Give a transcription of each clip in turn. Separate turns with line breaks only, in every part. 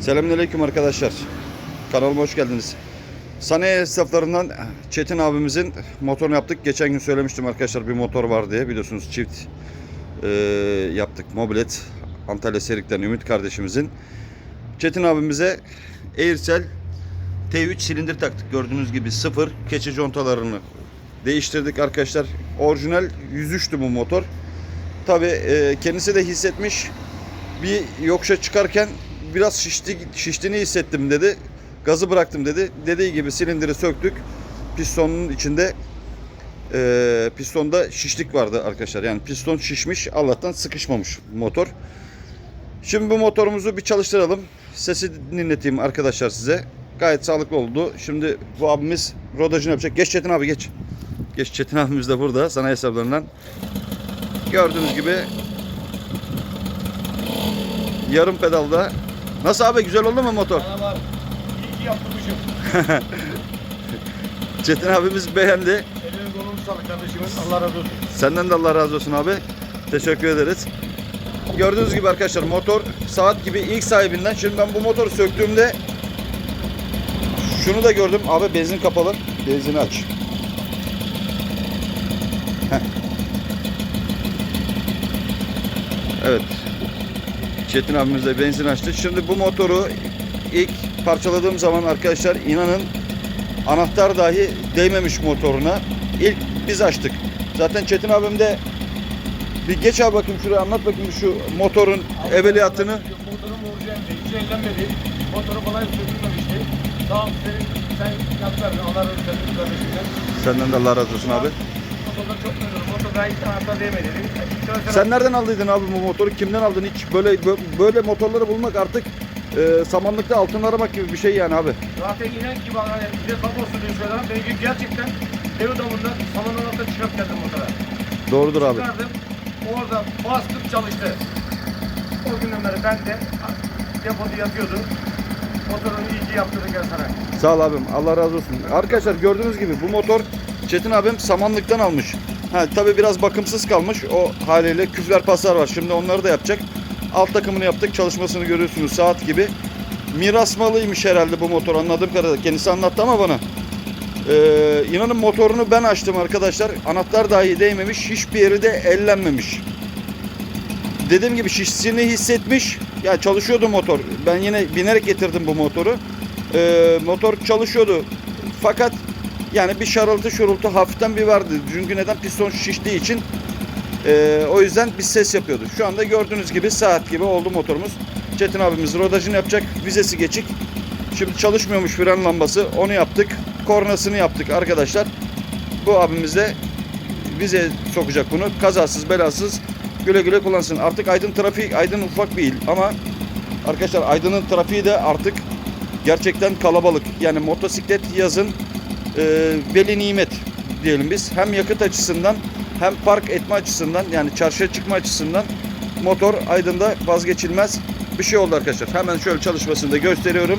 Selamünaleyküm arkadaşlar. Kanalıma hoş geldiniz. Sanayi esnaflarından Çetin abimizin motorunu yaptık. Geçen gün söylemiştim arkadaşlar bir motor var diye. Biliyorsunuz çift e, yaptık. Mobilet Antalya Serik'ten Ümit kardeşimizin. Çetin abimize Aircel T3 silindir taktık. Gördüğünüz gibi sıfır keçi contalarını değiştirdik arkadaşlar. Orijinal 103'tü bu motor. Tabi kendisi de hissetmiş. Bir yokuşa çıkarken biraz şişti, şiştiğini hissettim dedi. Gazı bıraktım dedi. Dediği gibi silindiri söktük. Pistonun içinde e, pistonda şişlik vardı arkadaşlar. Yani piston şişmiş. Allah'tan sıkışmamış motor. Şimdi bu motorumuzu bir çalıştıralım. Sesi dinleteyim arkadaşlar size. Gayet sağlıklı oldu. Şimdi bu abimiz rodajını yapacak. Geç Çetin abi geç. Geç Çetin abimiz de burada sanayi hesaplarından. Gördüğünüz gibi yarım pedalda. Nasıl abi güzel oldu mu motor?
Bana var. İyi ki yaptırmışım.
Çetin abimiz beğendi.
Elinin kolunu sağlık kardeşimin. Allah razı olsun.
Senden de Allah razı olsun abi. Teşekkür ederiz. Gördüğünüz gibi arkadaşlar motor saat gibi ilk sahibinden. Şimdi ben bu motoru söktüğümde şunu da gördüm. Abi benzin kapalı. Benzini aç. Heh. Evet. Çetin abimiz de benzin açtı. Şimdi bu motoru ilk parçaladığım zaman arkadaşlar inanın anahtar dahi değmemiş motoruna. İlk biz açtık. Zaten Çetin abim de bir geç abi bakayım şuraya anlat bakayım şu motorun evveliyatını.
Motorum orijinaldi. Hiç ellenmedi. Motoru falan sökülmemişti. Sağ ol senin sen yaptırdın. Allah razı olsun kardeşimden.
Senden de Allah razı olsun abi.
Motordan çok memnunum. Motor hiç anahtar değmedi.
Sen nereden aldıydın abi bu motoru? Kimden aldın? Hiç böyle bö- böyle motorları bulmak artık e, samanlıkta altın aramak gibi bir şey yani abi.
Zaten inen ki bana hani bir de kablosu diyor şöyle. Ben gün gerçekten ev damından saman anahtarı çıkarıp geldim motora.
Doğrudur abi.
Çıkardım. Orada bastım çalıştı. O günden beri ben de depoda yatıyordu. Motorunu iyi ki yaptırdın gel sana.
Sağ ol abim. Allah razı olsun. Arkadaşlar gördüğünüz gibi bu motor Çetin abim samanlıktan almış. Ha tabi biraz bakımsız kalmış. O haliyle küfler paslar var. Şimdi onları da yapacak. Alt takımını yaptık. Çalışmasını görüyorsunuz saat gibi. Miras malıymış herhalde bu motor anladığım kadarıyla. Kendisi anlattı ama bana. Ee, inanın motorunu ben açtım arkadaşlar. Anahtar dahi değmemiş. Hiçbir yeri de ellenmemiş. Dediğim gibi şişsini hissetmiş. Ya çalışıyordu motor. Ben yine binerek getirdim bu motoru. Ee, motor çalışıyordu. Fakat yani bir şarıltı şurultu hafiften bir vardı. Çünkü neden piston şiştiği için ee, o yüzden bir ses yapıyordu. Şu anda gördüğünüz gibi saat gibi oldu motorumuz. Çetin abimiz rodajını yapacak. Vizesi geçik. Şimdi çalışmıyormuş fren lambası. Onu yaptık. Kornasını yaptık arkadaşlar. Bu abimiz de vize sokacak bunu. Kazasız belasız güle güle kullansın. Artık Aydın trafik, Aydın ufak bir il ama arkadaşlar Aydın'ın trafiği de artık gerçekten kalabalık. Yani motosiklet yazın e, veli nimet diyelim biz. Hem yakıt açısından hem park etme açısından yani çarşıya çıkma açısından motor Aydın'da vazgeçilmez bir şey oldu arkadaşlar. Hemen şöyle çalışmasını da gösteriyorum.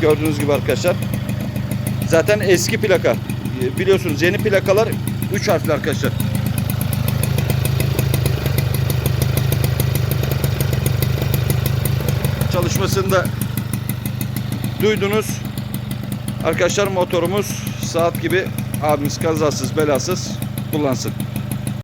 Gördüğünüz gibi arkadaşlar. Zaten eski plaka. E, Biliyorsunuz yeni plakalar 3 harfli arkadaşlar. Çalışmasını da duydunuz. Arkadaşlar motorumuz saat gibi abimiz kazasız belasız kullansın.